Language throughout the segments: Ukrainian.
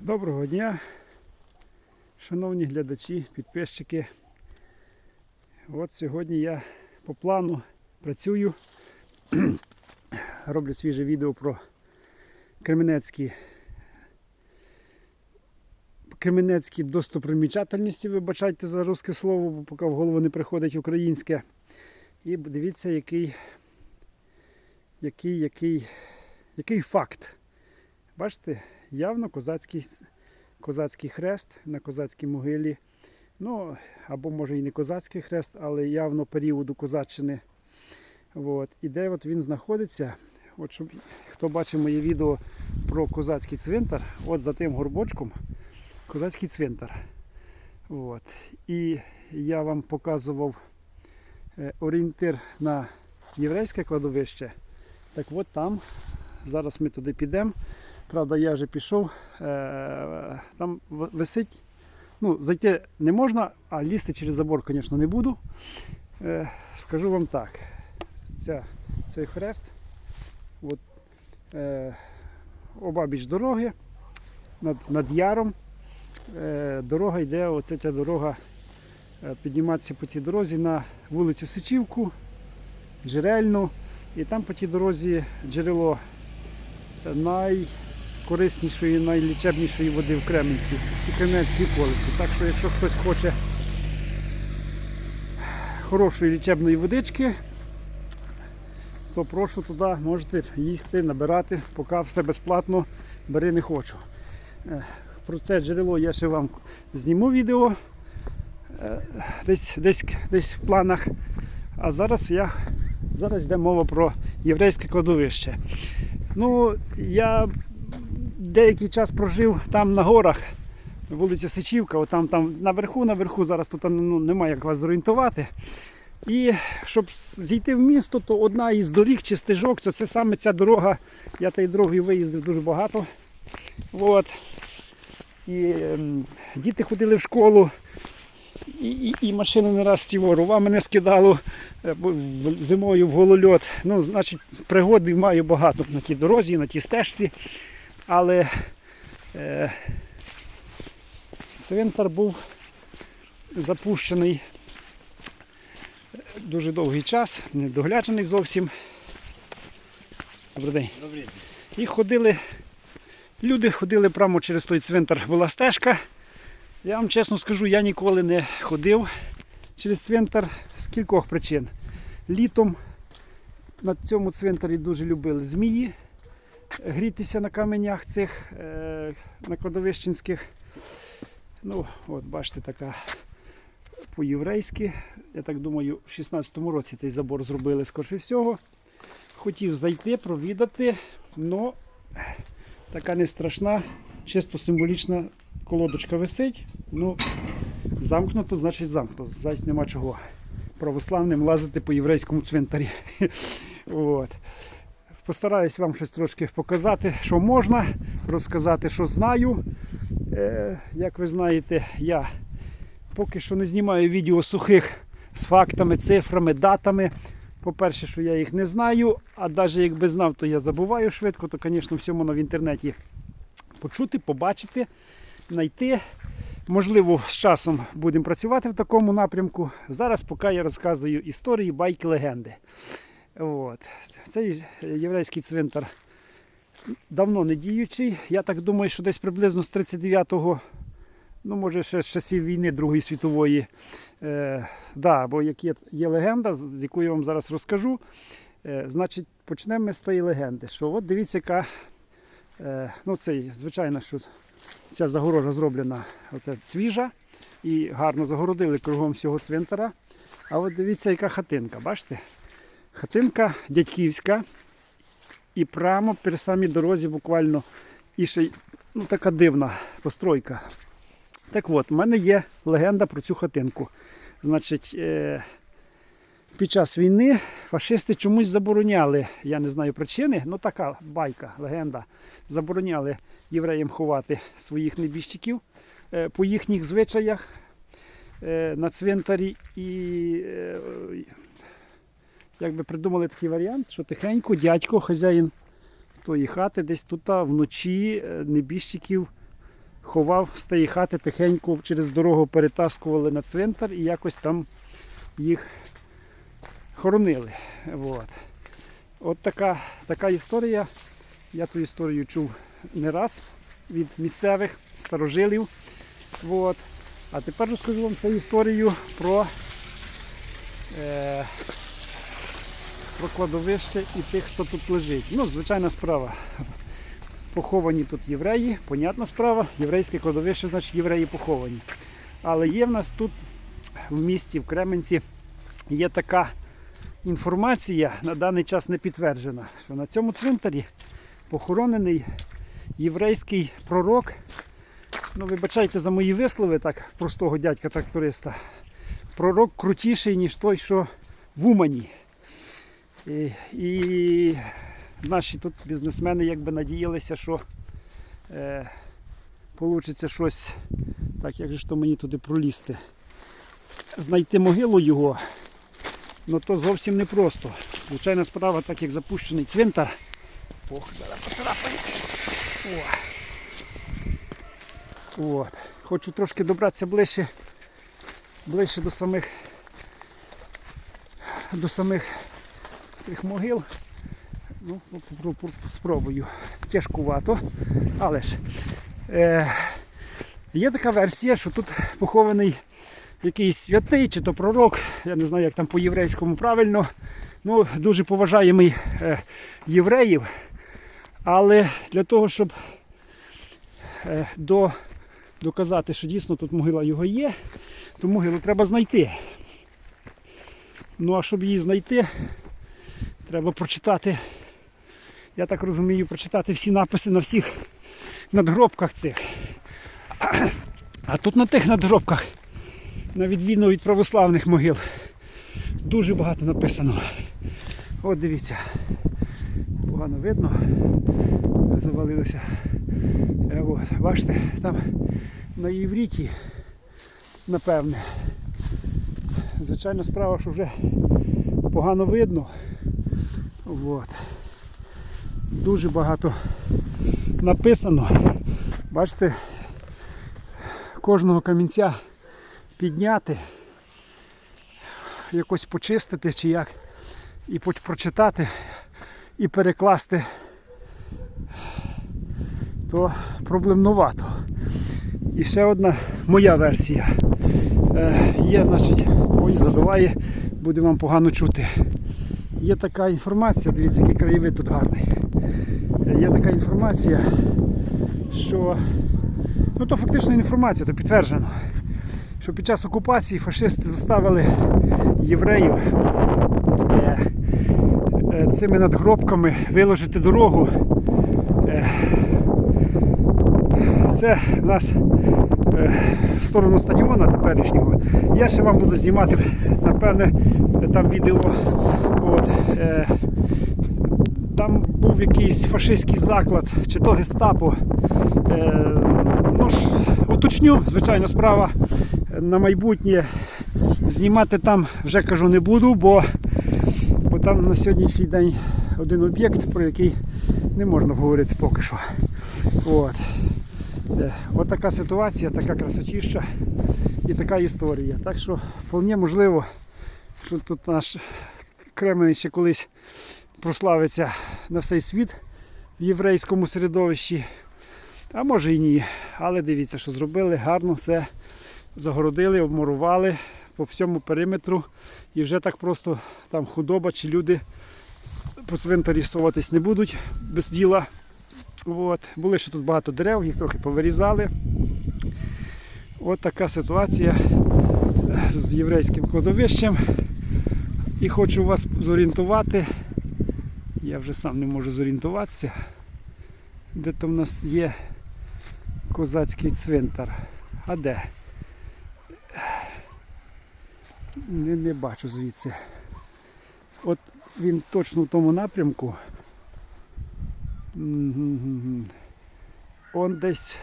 Доброго дня, шановні глядачі, підписчики. От сьогодні я по плану працюю, роблю свіже відео про кременецькі, кременецькі достопримічательності, вибачайте за русське слово, бо поки в голову не приходить українське. І дивіться, який, який, який, який факт. Бачите, явно козацький, козацький хрест на козацькій могилі. Ну, або може і не козацький хрест, але явно періоду козаччини. От. І де от він знаходиться, от щоб хто бачив моє відео про козацький цвинтар, от за тим горбочком козацький цвинтар. От. І я вам показував е, орієнтир на єврейське кладовище. Так от там, зараз ми туди підемо. Правда, я вже пішов. Е, Там висить. Ну, зайти не можна, а лізти через забор, звісно, не буду. Е, Скажу вам так. Ця, цей хрест. От, е, обабіч дороги над, над яром. Е, дорога йде, оце ця дорога е, підніматися по цій дорозі на вулицю Сичівку, Джерельну. І там по тій дорозі джерело найкориснішої, найлічебнішої води в Кременці і Кременецькій околиці. Так що, якщо хтось хоче хорошої лічебної водички, то прошу туди можете їхати, набирати, поки все безплатно, бери не хочу. Е, Про це джерело я ще вам зніму відео е, десь, десь, десь в планах. А зараз я зараз йде мова про єврейське кладовище. Ну, я деякий час прожив там на горах, вулиця Сичівка, отам там наверху, наверху, зараз тут ну, немає як вас зорієнтувати. І щоб зійти в місто, то одна із доріг чи стежок, то це саме ця дорога. Я тією дорогою виїздив дуже багато. От. І ем, діти ходили в школу, і, і, і машину не раз стіворува мене скидало е, зимою в голольот. Ну, значить, пригоди маю багато на тій дорозі, на тій стежці. Але е, цвинтар був запущений дуже довгий час, не догляджений зовсім. Добрий день. Добрий день. І ходили, люди ходили прямо через той цвинтар, була стежка. Я вам чесно скажу, я ніколи не ходив через цвинтар з кількох причин. Літом на цьому цвинтарі дуже любили змії грітися на каменях цих е, на кладовищенських. Ну, от бачите, така по-єврейськи. Я так думаю, в 16-му році цей забор зробили скорше всього. Хотів зайти, провідати, але така не страшна, чисто символічна колодочка висить. Ну, замкнуто, значить замкнуто. Значить нема чого православним лазити по єврейському цвинтарі. От. Постараюсь вам щось трошки показати, що можна, розказати, що знаю. Е, як ви знаєте, я поки що не знімаю відео сухих з фактами, цифрами, датами. По-перше, що я їх не знаю, а навіть якби знав, то я забуваю швидко, то, звісно, все можна в інтернеті почути, побачити, знайти. Можливо, з часом будемо працювати в такому напрямку. Зараз поки я розказую історії, байки, легенди. От. Цей єврейський цвинтар давно не діючий. Я так думаю, що десь приблизно з 39-го, ну може ще з часів війни Другої світової. Е, да, бо як є, є легенда, з якою я вам зараз розкажу. Е, значить, почнемо ми з тієї легенди. Що от дивіться, яка е, ну, цей, звичайно, що ця загорожа зроблена оце, свіжа і гарно загородили кругом всього цвинтара. А от дивіться, яка хатинка, бачите? Хатинка дядьківська. І прямо при самій дорозі буквально і ще ну, така дивна постройка. Так от, в мене є легенда про цю хатинку. Значить, е, під час війни фашисти чомусь забороняли, я не знаю причини, ну така байка, легенда. Забороняли євреям ховати своїх небіжчиків е, по їхніх звичаях е, на цвинтарі. І е, якби придумали такий варіант, що тихенько дядько, хазяїн тої хати, десь тут вночі е, небіжчиків ховав з тієї хати тихенько через дорогу перетаскували на цвинтар і якось там їх хоронили. От, От така, така історія. Я ту історію чув не раз від місцевих старожилів. От. А тепер розкажу вам цю історію про, е, про кладовище і тих, хто тут лежить. Ну, звичайна справа. Поховані тут євреї, понятна справа. Єврейське кладовище, значить євреї поховані. Але є в нас тут в місті, в Кременці, є така інформація, на даний час не підтверджена, що на цьому цвинтарі похоронений єврейський пророк. Ну, вибачайте за мої вислови, так, простого дядька-тракториста. Пророк крутіший, ніж той, що в Умані. І, і наші тут бізнесмени якби надіялися, що е, вийде щось, так як же ж то мені туди пролізти. Знайти могилу його, ну то зовсім не просто. Звичайна справа, так як запущений цвинтар. Ох, зараз поцарапається. О. От. Хочу трошки добратися ближче, ближче до самих до самих тих могил. Ну, попро- спробую. Тяжкувато. Але ж е, є така версія, що тут похований якийсь святий чи то пророк, я не знаю, як там по-єврейському правильно. Ну, дуже поважаємий е, євреїв. Але для того, щоб е, до, доказати, що дійсно тут могила його є, то могилу треба знайти. Ну а щоб її знайти, треба прочитати, я так розумію, прочитати всі написи на всіх надгробках цих. А тут на тих надгробках, на відміну від православних могил, дуже багато написано. От дивіться, погано видно, завалилося. Е, От, бачите, там на євріті, напевне. Звичайна справа, що вже погано видно. От. Дуже багато написано. Бачите, кожного камінця підняти, якось почистити чи як, і прочитати, і перекласти, то проблемнувато. І ще одна моя версія. Е, є, значить, ой, задуває, буде вам погано чути. Є така інформація, дивіться, який краєвид тут гарний. Е, Є така інформація, що ну то фактично інформація, то підтверджено, що під час окупації фашисти заставили євреїв е, е, цими надгробками виложити дорогу. Це нас в сторону стадіона теперішнього. Я ще вам буду знімати, напевне, там відео. От, е, там був якийсь фашистський заклад, чи то гестапо. Е, ну ж, уточню, звичайна справа на майбутнє. Знімати там вже кажу не буду, бо, бо там на сьогоднішній день один об'єкт, про який не можна говорити поки що. От. Е, От така ситуація, така красотіща і така історія. Так що вполне можливо, що тут наш Кременець ще колись прославиться на всей світ в єврейському середовищі. А може і ні. Але дивіться, що зробили, гарно все загородили, обмурували по всьому периметру. І вже так просто там худоба чи люди по цвинтарі соватись не будуть без діла. От. Були ще тут багато дерев, їх трохи повирізали. От така ситуація з єврейським кладовищем. І хочу вас зорієнтувати. Я вже сам не можу зорієнтуватися, де то в нас є козацький цвинтар. А де? Не, не бачу звідси. От він точно в тому напрямку. Он десь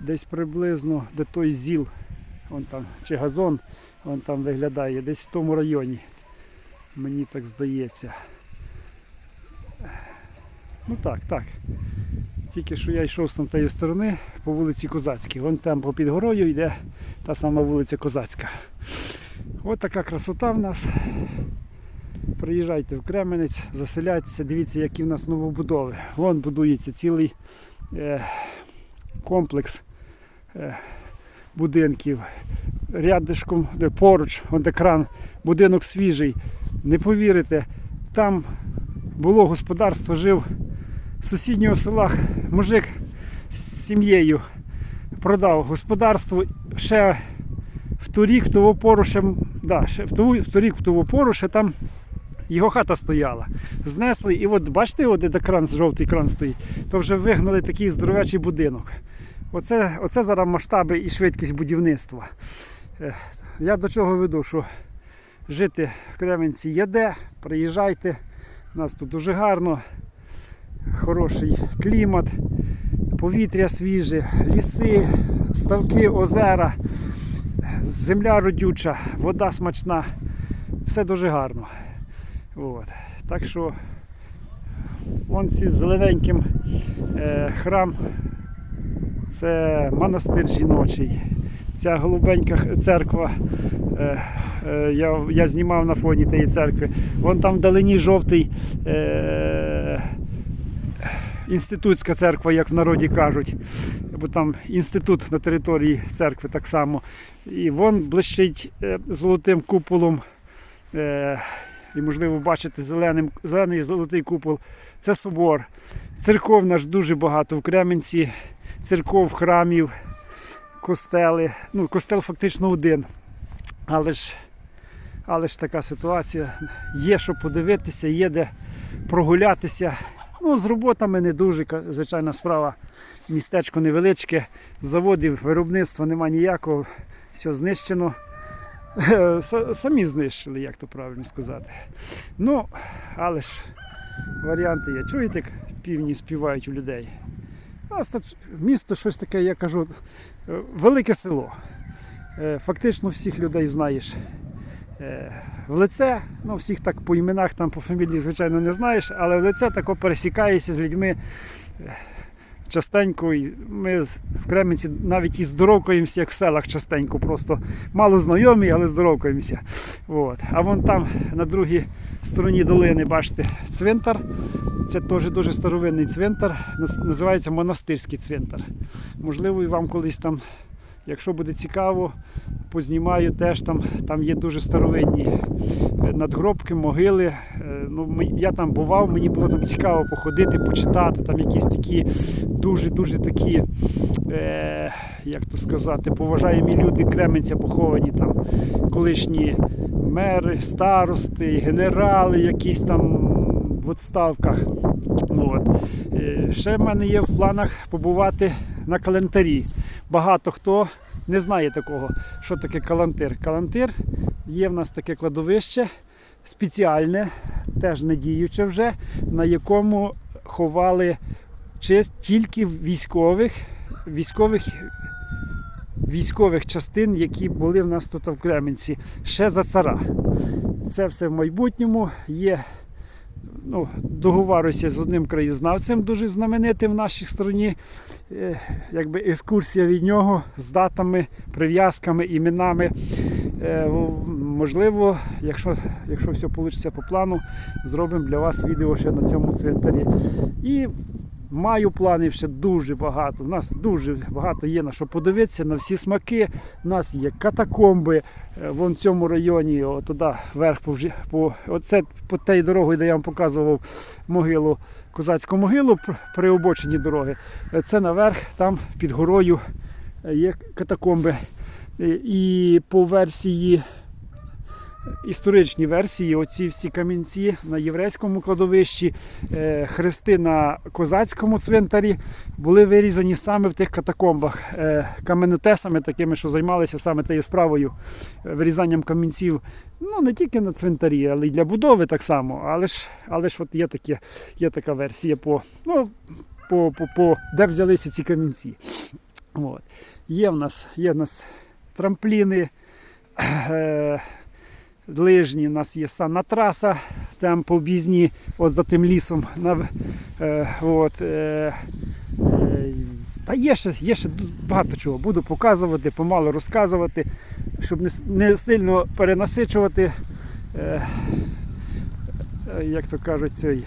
десь приблизно де той зіл, он там, чи газон, он там виглядає, десь в тому районі. Мені так здається. Ну так, так. Тільки що я йшов з тієї сторони по вулиці Козацькій. Вон там попід горою йде та сама вулиця Козацька. Ось така красота в нас. Приїжджайте в Кременець, заселяйтеся, дивіться, які в нас новобудови. Вон будується цілий е, комплекс е, будинків. Рядишком, поруч, вон де кран, будинок свіжий. Не повірите, там було господарство, жив з сусіднього села мужик з сім'єю. Продав господарство ще в торік, в ту пору да, в, ту, в торік, в ту пору там його хата стояла. Знесли, і от бачите, от де кран, жовтий кран стоїть, то вже вигнали такий здоровечий будинок. Оце, оце зараз масштаби і швидкість будівництва. Е, Я до чого веду, що жити в Кременці є де, приїжджайте. У нас тут дуже гарно, хороший клімат, повітря свіже, ліси, ставки, озера, земля родюча, вода смачна. Все дуже гарно. От. Так що вон ці зелененьким е, храм це монастир жіночий. Ця голубенька церква. Е, е, я, я знімав на фоні тієї церкви. Вон там вдалині жовтий е, інститутська церква, як в народі кажуть. Бо там інститут на території церкви так само. І вон блищить е, золотим куполом. Е, і можливо бачите зеленим, зелений золотий купол. Це собор. Церков наш дуже багато в Кременці, церков, храмів, костели. Ну, костел фактично один. Але ж, але ж така ситуація. Є що подивитися, є де прогулятися. Ну, з роботами не дуже, звичайна справа. Містечко невеличке, заводів, виробництва нема ніякого, все знищено. Самі знищили, як то правильно сказати. Ну, але ж варіанти є. Чуєте, як півні співають у людей? Тут місто щось таке, я кажу, е, велике село. Е, Фактично всіх людей знаєш в лице. Ну, всіх так по іменах, там по фамілії, звичайно, не знаєш, але в лице тако пересікаєшся з людьми е, частенько. І ми в Кременці навіть і здоровкаємося, як в селах частенько. Просто мало знайомі, але здоровкаємося. От. А вон там на другій стороні долини, бачите, цвинтар. Це теж дуже старовинний цвинтар, називається монастирський цвинтар. Можливо, і вам колись там, якщо буде цікаво, познімаю теж там, там є дуже старовинні е, надгробки, могили. Е, Ну, я там бував, мені було там цікаво походити, почитати, там якісь такі дуже-дуже такі, е, як то сказати, поважаємі люди Кременця поховані там колишні мери, старости, генерали, якісь там в відставках. От. Е, Ще в мене є в планах побувати на календарі. Багато хто не знає такого, що таке калантир. Калантир є в нас таке кладовище спеціальне, теж не діюче вже, на якому ховали тільки військових, військових, військових частин, які були в нас тут в Кременці, ще за цара. Це все в майбутньому є ну, договарюся з одним краєзнавцем, дуже знаменитим в нашій стороні. Е, Якби екскурсія від нього з датами, прив'язками, іменами. Е, Можливо, якщо, якщо все вийде по плану, зробимо для вас відео ще на цьому цвинтарі. І маю планів ще дуже багато. У нас дуже багато є на що подивитися, на всі смаки. У нас є катакомби. Е, в цьому районі, туди вверх по, по оце по тій дорогою, де я вам показував могилу, козацьку могилу пр- при обочині дороги. Це наверх, там під горою е, є катакомби. Е, І по версії. Історичні версії, оці всі камінці на єврейському кладовищі, е, хрести на козацькому цвинтарі були вирізані саме в тих катакомбах е, каменотесами, такими, що займалися саме тією справою е, вирізанням камінців. Ну не тільки на цвинтарі, але й для будови так само. Але ж, але ж от є, таке, є така версія по, ну, по, по, по де взялися ці камінці. От. Є в нас, є в нас трампліни. Лижні, у нас є санна траса, там по об'їзні, от за тим лісом. На, е, от, е, Е, Та є ще, є ще багато чого. Буду показувати, помалу розказувати, щоб не, не сильно перенасичувати, е, як то кажуть, цей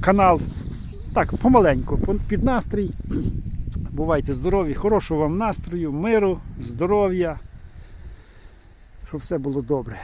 канал. Так, помаленьку, під настрій. Бувайте здорові, хорошого вам настрою, миру, здоров'я, щоб все було добре.